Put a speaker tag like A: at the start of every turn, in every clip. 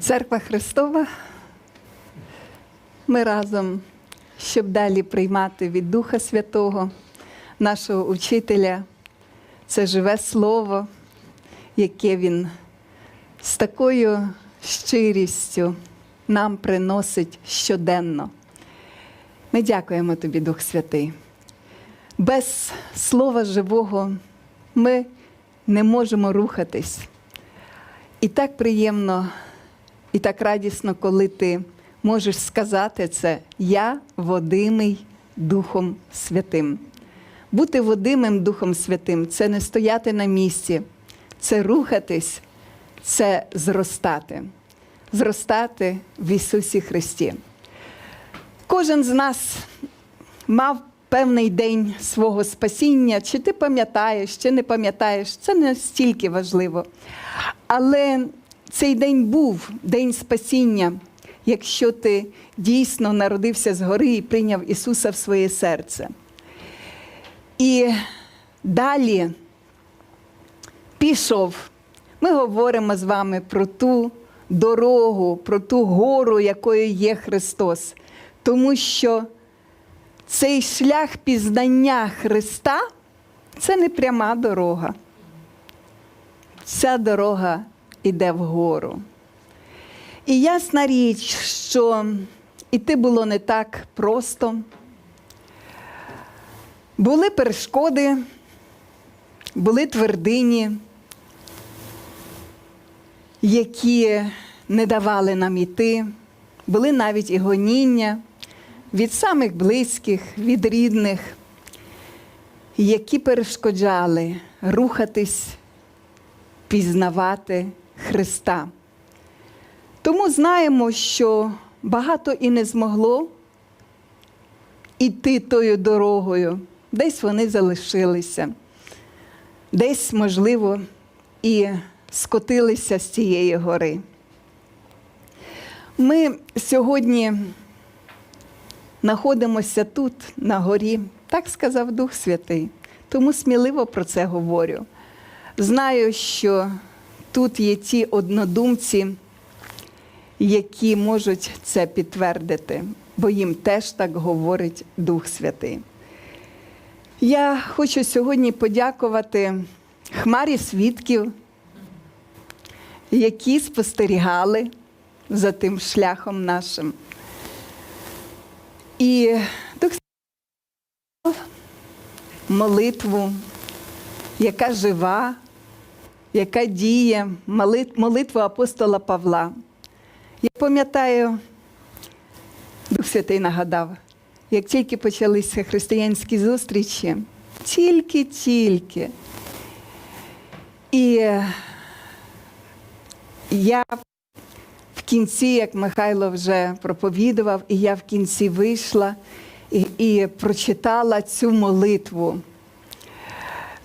A: Церква Христова. Ми разом, щоб далі приймати від Духа Святого, нашого учителя. Це живе слово, яке Він з такою щирістю нам приносить щоденно. Ми дякуємо тобі, Дух Святий. Без слова живого ми не можемо рухатись. І так приємно, і так радісно, коли ти можеш сказати це Я водимий Духом Святим. Бути водимим Духом Святим це не стояти на місці, це рухатись, це зростати, зростати в Ісусі Христі. Кожен з нас мав певний день свого спасіння, чи ти пам'ятаєш, чи не пам'ятаєш, це не стільки важливо. Але цей день був день спасіння, якщо ти дійсно народився згори і прийняв Ісуса в своє серце. І далі пішов. Ми говоримо з вами про ту дорогу, про ту гору, якою є Христос. Тому що цей шлях пізнання Христа це не пряма дорога. Ця дорога йде вгору. І ясна річ, що іти було не так просто. Були перешкоди, були твердині, які не давали нам іти, були навіть і гоніння від самих близьких, від рідних, які перешкоджали рухатись, пізнавати Христа. Тому знаємо, що багато і не змогло іти тою дорогою, десь вони залишилися, десь, можливо, і скотилися з цієї гори. Ми сьогодні знаходимося тут, на горі, так сказав Дух Святий, тому сміливо про це говорю. Знаю, що тут є ті однодумці, які можуть це підтвердити, бо їм теж так говорить Дух Святий. Я хочу сьогодні подякувати хмарі свідків, які спостерігали за тим шляхом нашим. І Дух Святий молитву, яка жива, яка діє, молит- молитву апостола Павла. Я пам'ятаю, Дух Святий нагадав, як тільки почалися християнські зустрічі, тільки-тільки. І я в кінці, як Михайло вже проповідував, і я в кінці вийшла і, і прочитала цю молитву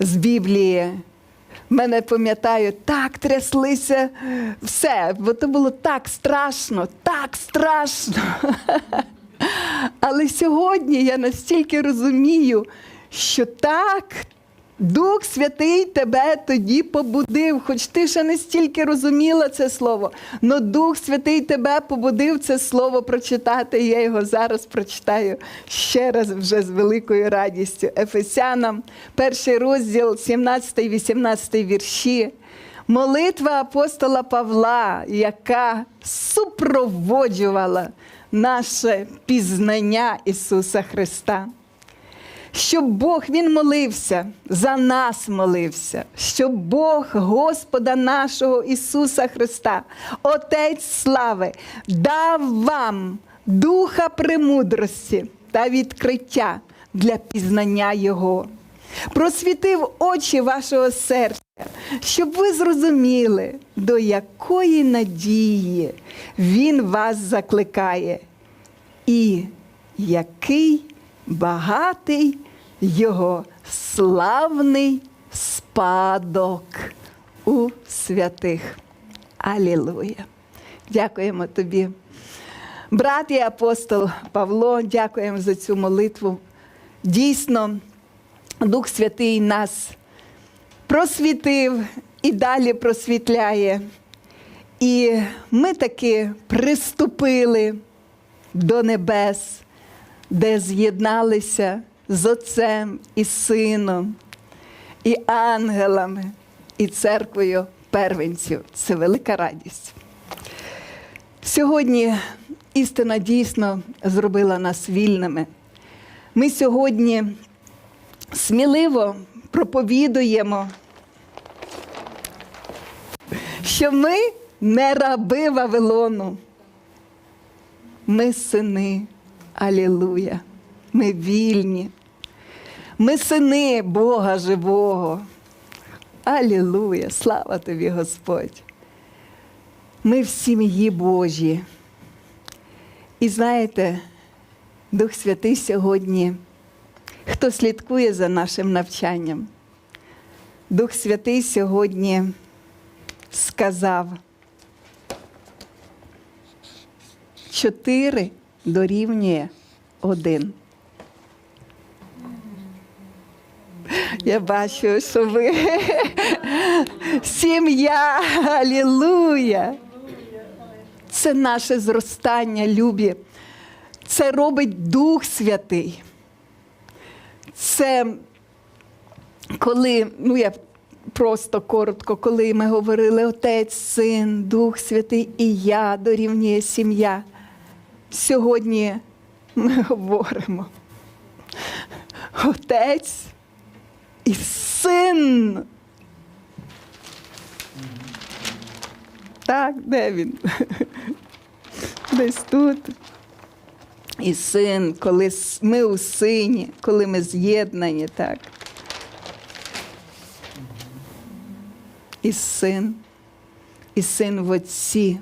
A: з Біблії. Мене пам'ятаю, так тряслися все, бо то було так страшно, так страшно. Але сьогодні я настільки розумію, що так, Дух Святий тебе тоді побудив, хоч ти ще не стільки розуміла це слово, але Дух Святий тебе побудив це слово прочитати. Я його зараз прочитаю ще раз вже з великою радістю. Ефесянам, перший розділ, 17-18 вірші. Молитва апостола Павла, яка супроводжувала наше пізнання Ісуса Христа щоб Бог Він молився, за нас молився, щоб Бог Господа нашого Ісуса Христа, Отець слави, дав вам духа премудрості та відкриття для пізнання Його. Просвітив очі вашого серця, щоб ви зрозуміли, до якої надії Він вас закликає, і який багатий його славний спадок у святих. Алілуя. Дякуємо тобі. Брат і апостол Павло, дякуємо за цю молитву. Дійсно, Дух Святий нас просвітив і далі просвітляє. І ми таки приступили до небес, де з'єдналися з Отцем і Сином, і ангелами, і церквою первенців. Це велика радість. Сьогодні істина дійсно зробила нас вільними. Ми сьогодні сміливо проповідуємо, що ми не раби Вавилону. Ми сини. Алілуя. Ми вільні. Ми сини Бога живого. Алілуя! Слава тобі, Господь. Ми в сім'ї Божій. І знаєте, Дух Святий сьогодні, хто слідкує за нашим навчанням, Дух Святий сьогодні сказав, чотири дорівнює один. Я бачу, що ви сім'я, алілуя. Це наше зростання, любі. Це робить Дух Святий. Це коли, ну я просто коротко, коли ми говорили Отець, Син, Дух Святий і я дорівнює сім'я. Сьогодні ми говоримо. Отець і син. Так, де він? Десь тут. І син, коли ми у сині, коли ми з'єднані, так. І син, і син в отці.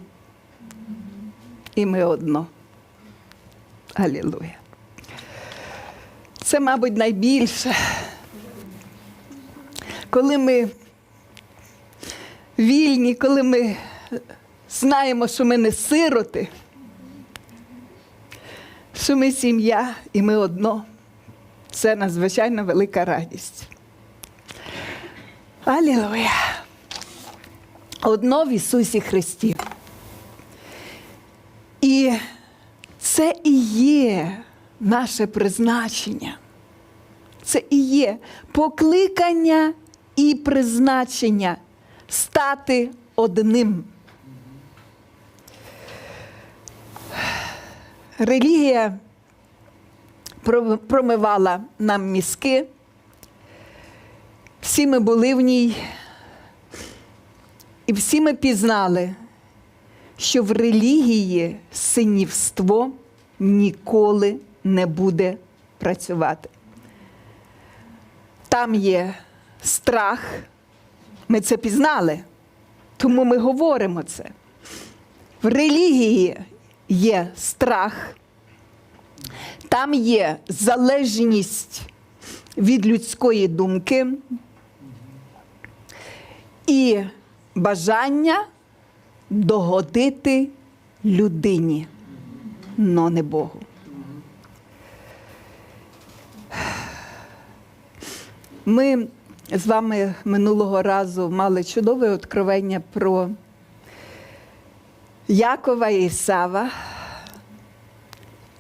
A: І ми одно. Алілуя. Це, мабуть, найбільше. Коли ми вільні, коли ми знаємо, що ми не сироти, що ми сім'я і ми одно. Це надзвичайно велика радість. Алілуя! Одно в Ісусі Христі. І це і є наше призначення. Це і є покликання і призначення стати одним. Релігія промивала нам мізки. Всі ми були в ній, і всі ми пізнали, що в релігії синівство ніколи не буде працювати. Там є страх, ми це пізнали, тому ми говоримо це. В релігії є страх, там є залежність від людської думки і бажання догодити людині, но не Богу. Ми з вами минулого разу мали чудове откровення про Якова і Ісава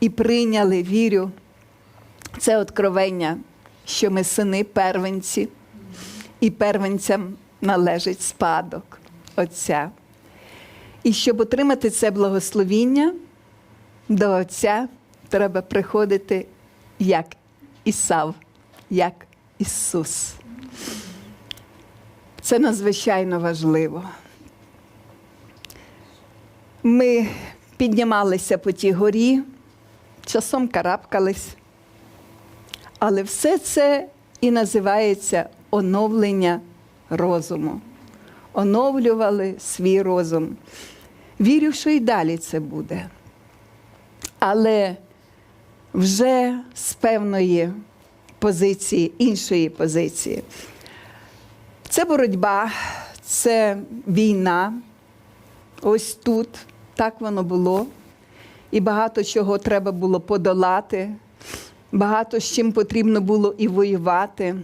A: і прийняли, вірю, це откровення, що ми сини первенці, і первенцям належить спадок Отця. І щоб отримати це благословіння до Отця, треба приходити як Ісав, як Ісус. Це надзвичайно важливо. Ми піднімалися по тій горі, часом карабкались, але все це і називається оновлення розуму. Оновлювали свій розум. Вірю, що і далі це буде. Але вже з певної позиції, іншої позиції. Це боротьба, це війна. Ось тут так воно було. І багато чого треба було подолати, багато з чим потрібно було і воювати.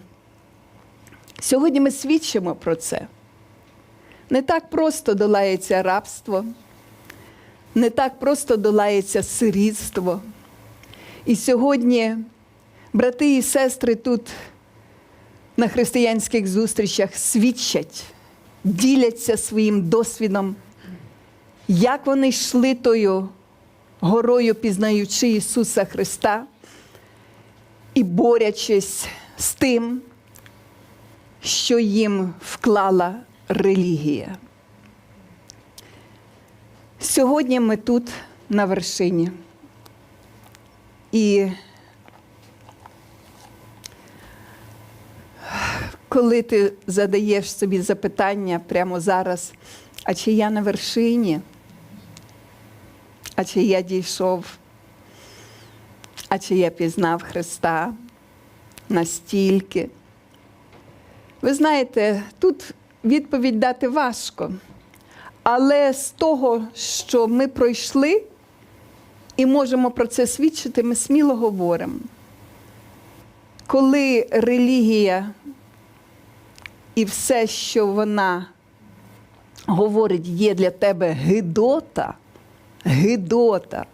A: Сьогодні ми свідчимо про це. Не так просто долається рабство, не так просто долається сирітство. І сьогодні брати і сестри тут на християнських зустрічах свідчать, діляться своїм досвідом, як вони йшли тою горою, пізнаючи Ісуса Христа і борячись з тим, що їм вклала релігія. Сьогодні ми тут на вершині. І коли ти задаєш собі запитання прямо зараз, а чи я на вершині, а чи я дійшов, а чи я пізнав Христа настільки. Ви знаєте, тут відповідь дати важко. Але з того, що ми пройшли і можемо про це свідчити, ми сміло говоримо. Коли релігія і все, що вона говорить, є для тебе гидота, гидота,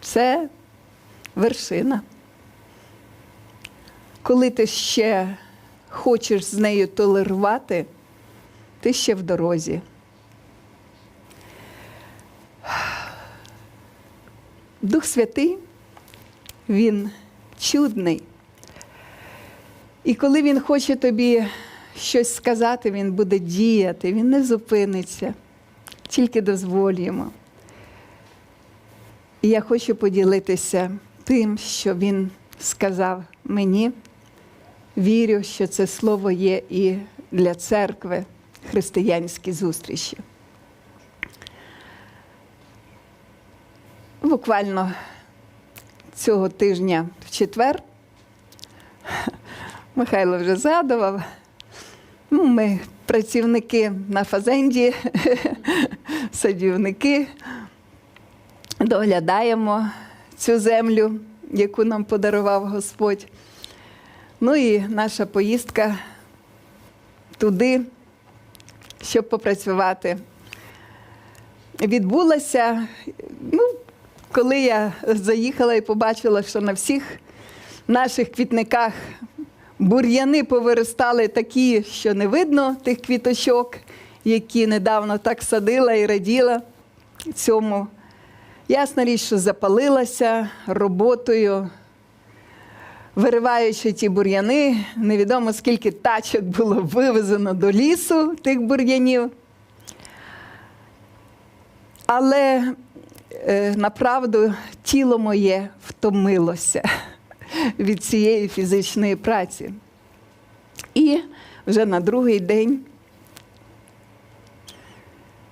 A: це вершина. Коли ти ще хочеш з нею толерувати, ти ще в дорозі. Дух Святий, він чудний. І коли він хоче тобі щось сказати, він буде діяти, він не зупиниться, тільки дозволюємо. І я хочу поділитися тим, що він сказав мені. Вірю, що це слово є і для церкви християнські зустрічі. Буквально цього тижня в четвер Михайло вже згадував. Ну, Ми працівники на фазенді, садівники, доглядаємо цю землю, яку нам подарував Господь. Ну і наша поїздка туди, щоб попрацювати. Відбулася, ну, коли я заїхала і побачила, що на всіх наших квітниках бур'яни повиростали такі, що не видно тих квіточок, які недавно так садила і раділа цьому. Ясна річ, що запалилася роботою, вириваючи ті бур'яни, невідомо скільки тачок було вивезено до лісу тих бур'янів. Але е, направду тіло моє втомилося від цієї фізичної праці. І вже на другий день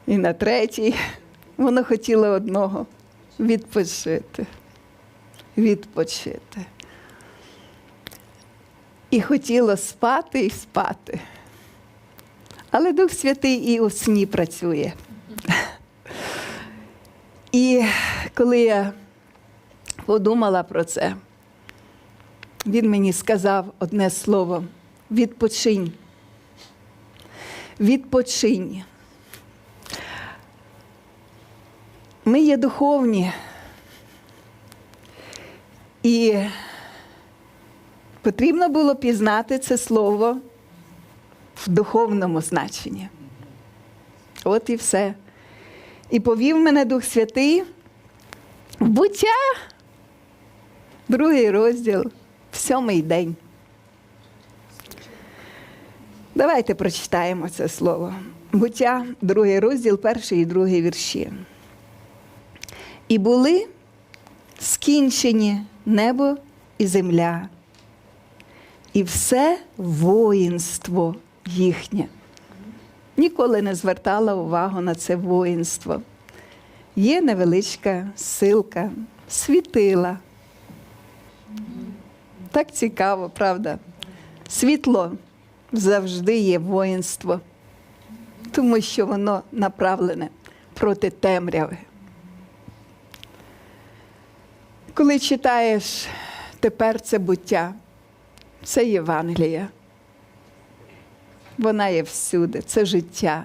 A: і на третій воно хотіло одного відпочити. Відпочити. І хотіло спати і спати. Але Дух Святий і у сні працює. І коли я подумала про це, він мені сказав одне слово: відпочинь. Відпочинь. Ми є духовні. І потрібно було пізнати це слово в духовному значенні. От і все. І повів мене Дух Святий в буття, другий розділ, в сьомий день. Давайте прочитаємо це слово. Буття, другий розділ, перший і другий вірші. І були скінчені небо і земля, і все воїнство їхнє. Ніколи не звертала увагу на це воїнство. Є невеличка силка, світила. Так цікаво, правда? Світло завжди є воїнство, тому що воно направлене проти темряви. Коли читаєш тепер це буття, це Євангелія. Вона є всюди, це життя.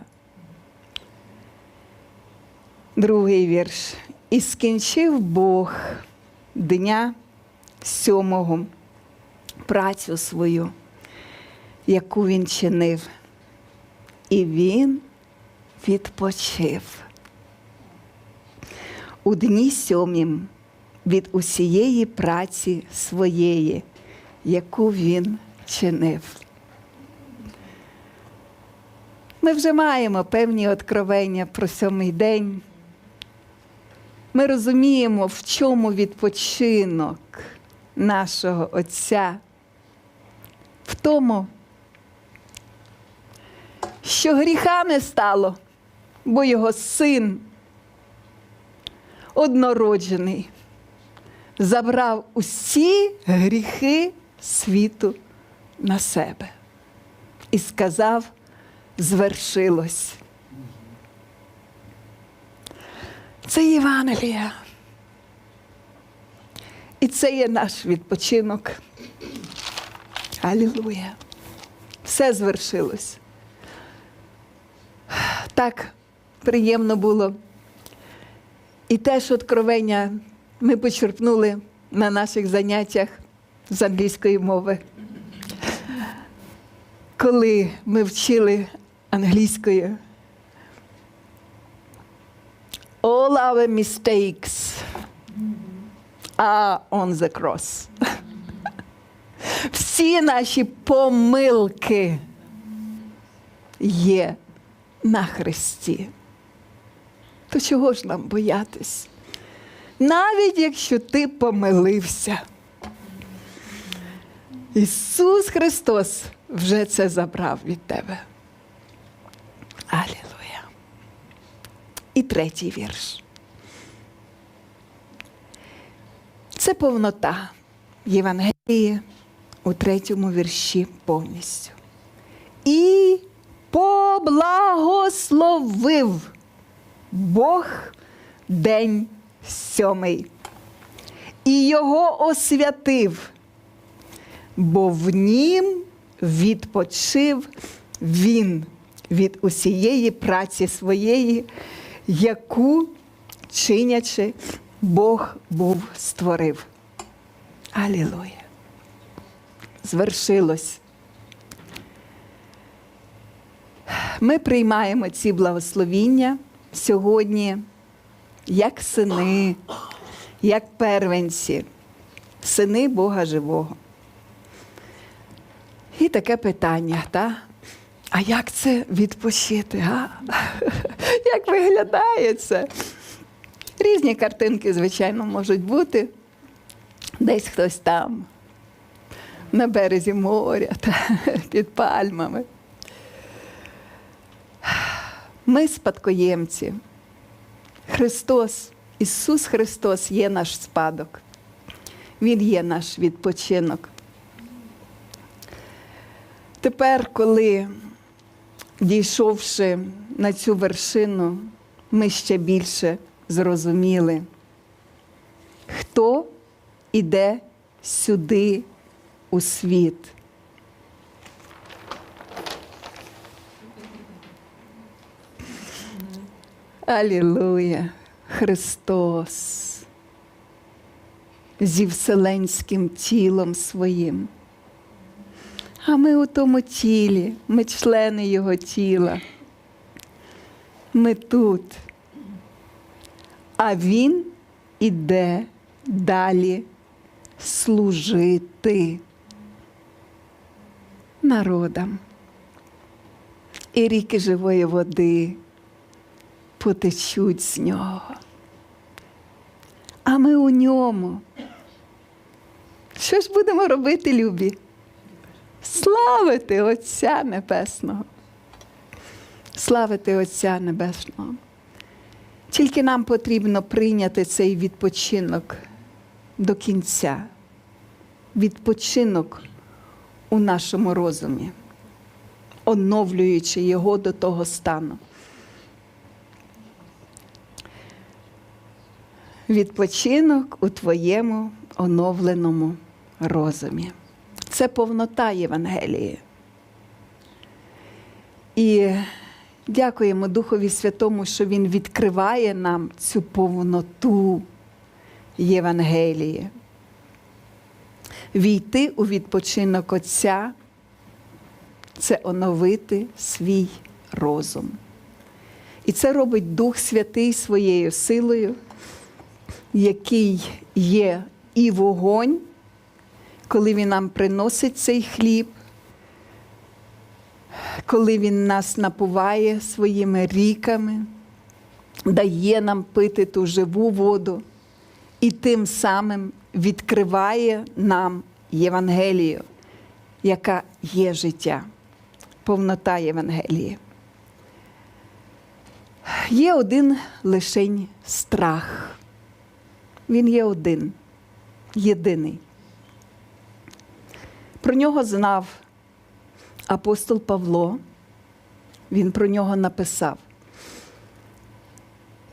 A: Другий вірш. І скінчив Бог дня сьомого працю свою, яку він чинив, і він відпочив. У дні сьомім від усієї праці своєї, яку він чинив. Ми вже маємо певні откровення про сьомий день. Ми розуміємо, в чому відпочинок нашого Отця, в тому, що гріха не стало, бо його син однороджений забрав усі гріхи світу на себе і сказав, звершилось. Це Євангелія. І це є наш відпочинок. Алілуя. Все звершилось. Так приємно було. І теж откровення ми почерпнули на наших заняттях з англійської мови. Коли ми вчили англійською, all our mistakes are on the cross. Всі наші помилки є на Христі. То чого ж нам боятись? Навіть якщо ти помилився. Ісус Христос вже це забрав від тебе. Алілуя. І третій вірш. Це повнота Євангелії у третьому вірші повністю. І поблагословив Бог день сьомий і його освятив, бо в нім відпочив він від усієї праці своєї, яку, чинячи, Бог був створив. Алілуя. Звершилось. Ми приймаємо ці благословіння сьогодні як сини, як первенці, сини Бога живого. І таке питання, та? а як це відпочити? А? Як виглядає це? Різні картинки, звичайно, можуть бути. Десь хтось там, на березі моря, та, під пальмами. Ми спадкоємці. Христос, Ісус Христос є наш спадок. Він є наш відпочинок. Тепер, коли, дійшовши на цю вершину, ми ще більше зрозуміли, хто іде сюди у світ. Алілуя! Христос зі вселенським тілом своїм. А ми у тому тілі, ми члени Його тіла. Ми тут. А Він іде далі служити народам. І ріки живої води потечуть з нього. А ми у ньому. Що ж будемо робити, любі? Славити Отця Небесного. Славити Отця Небесного. Тільки нам потрібно прийняти цей відпочинок до кінця. Відпочинок у нашому розумі, оновлюючи його до того стану. Відпочинок у твоєму оновленому розумі. Це повнота Євангелії. І дякуємо Духові Святому, що Він відкриває нам цю повноту Євангелії. Війти у відпочинок Отця це оновити свій розум. І це робить Дух Святий своєю силою, який є і вогонь, коли Він нам приносить цей хліб, коли Він нас напуває своїми ріками, дає нам пити ту живу воду і тим самим відкриває нам Євангелію, яка є життя, повнота Євангелії. Є один лишень страх. Він є один, єдиний. Про нього знав апостол Павло, він про нього написав.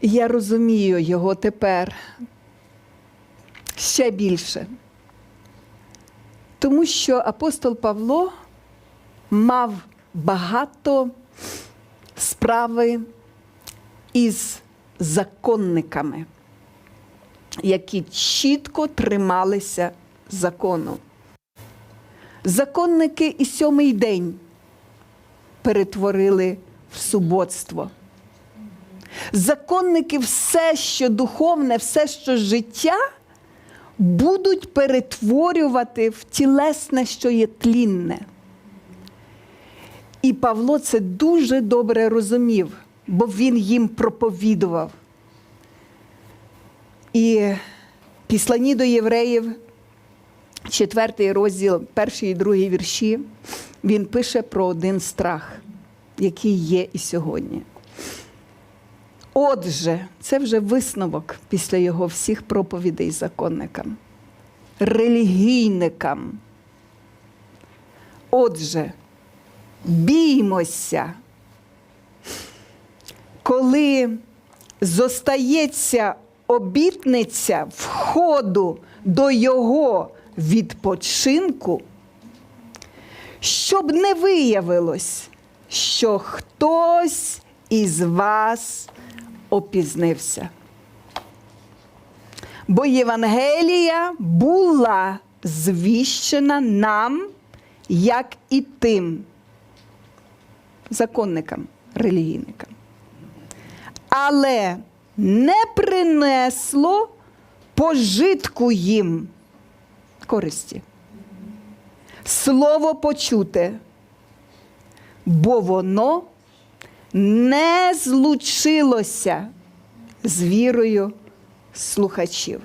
A: Я розумію його тепер ще більше. Тому що апостол Павло мав багато справи із законниками, які чітко трималися закону. Законники і сьомий день перетворили в суботство. Законники все, що духовне, все, що життя, будуть перетворювати в тілесне, що є тлінне. І Павло це дуже добре розумів, бо він їм проповідував. І післані до євреїв, четвертий розділ, перший і другий вірші, він пише про один страх, який є і сьогодні. Отже, це вже висновок після його всіх проповідей законникам, релігійникам. Отже, біймося, коли зостається обітниця входу до його відпочинку, щоб не виявилось, що хтось із вас опізнився. Бо Євангелія була звіщена нам, як і тим законникам, релігійникам. Але не принесло пожитку їм користі. Слово почуте, бо воно не злучилося з вірою слухачів.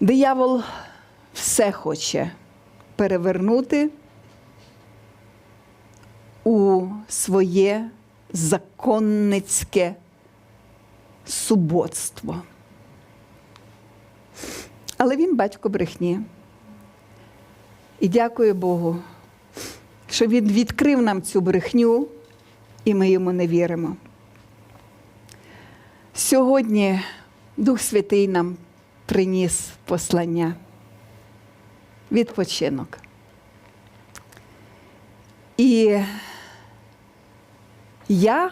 A: Диявол все хоче перевернути у своє законницьке суботство. Але він батько брехні. І дякую Богу, що він відкрив нам цю брехню, і ми йому не віримо. Сьогодні Дух Святий нам приніс послання, відпочинок. І я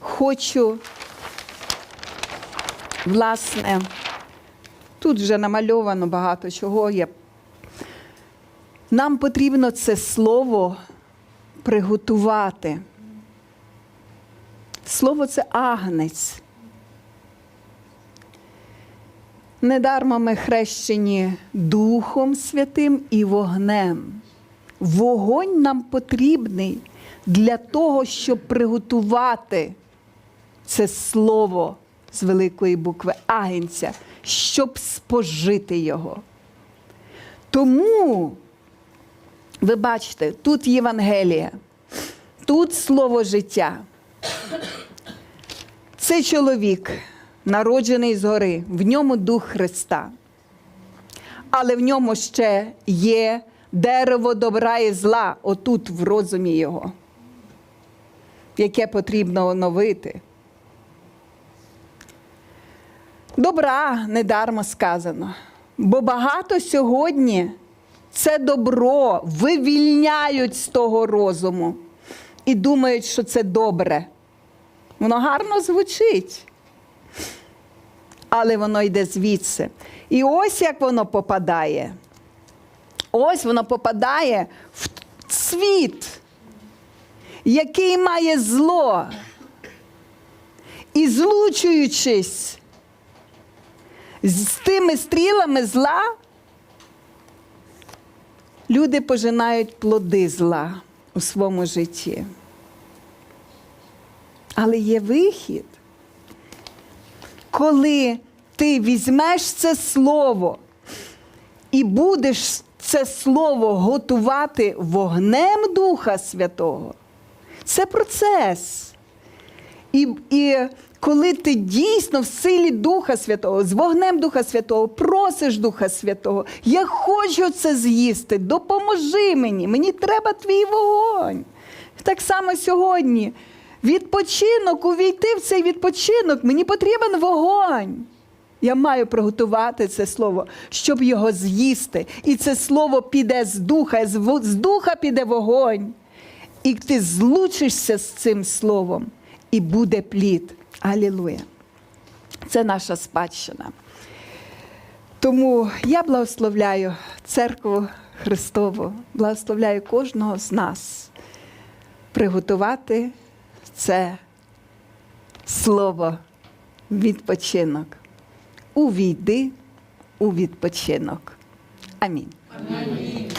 A: хочу, власне, тут вже намальовано багато чого є. Нам потрібно це слово приготувати. Слово це агнець. Недарма ми хрещені Духом Святим і вогнем. Вогонь нам потрібний для того, щоб приготувати це слово з великої букви Агенця, щоб спожити його. Тому, ви бачите, тут Євангелія, тут слово життя. Це чоловік, народжений згори, в ньому дух Христа. Але в ньому ще є дерево добра і зла, отут в розумі його, яке потрібно оновити. Добра недармо сказано, бо багато сьогодні це добро, вивільняють з того розуму і думають, що це добре. Воно гарно звучить. Але воно йде звідси. І ось як воно попадає. Ось воно попадає в світ, який має зло. І злучуючись з тими стрілами зла, люди пожинають плоди зла у своєму житті. Але є вихід, коли ти візьмеш це слово і будеш це слово готувати вогнем Духа Святого. Це процес. І, і коли ти дійсно в силі Духа Святого, з вогнем Духа Святого, просиш Духа Святого, я хочу це з'їсти, допоможи мені, мені треба твій вогонь. Так само сьогодні. Відпочинок, увійти в цей відпочинок, мені потрібен вогонь. Я маю приготувати це слово, щоб його з'їсти. І це слово піде з духа, з духа піде вогонь. І ти злучишся з цим словом, і буде плід. Алілуя. Це наша спадщина. Тому я благословляю церкву Христову, благословляю кожного з нас приготувати це слово відпочинок. Увійди у відпочинок. Амінь.
B: Амінь.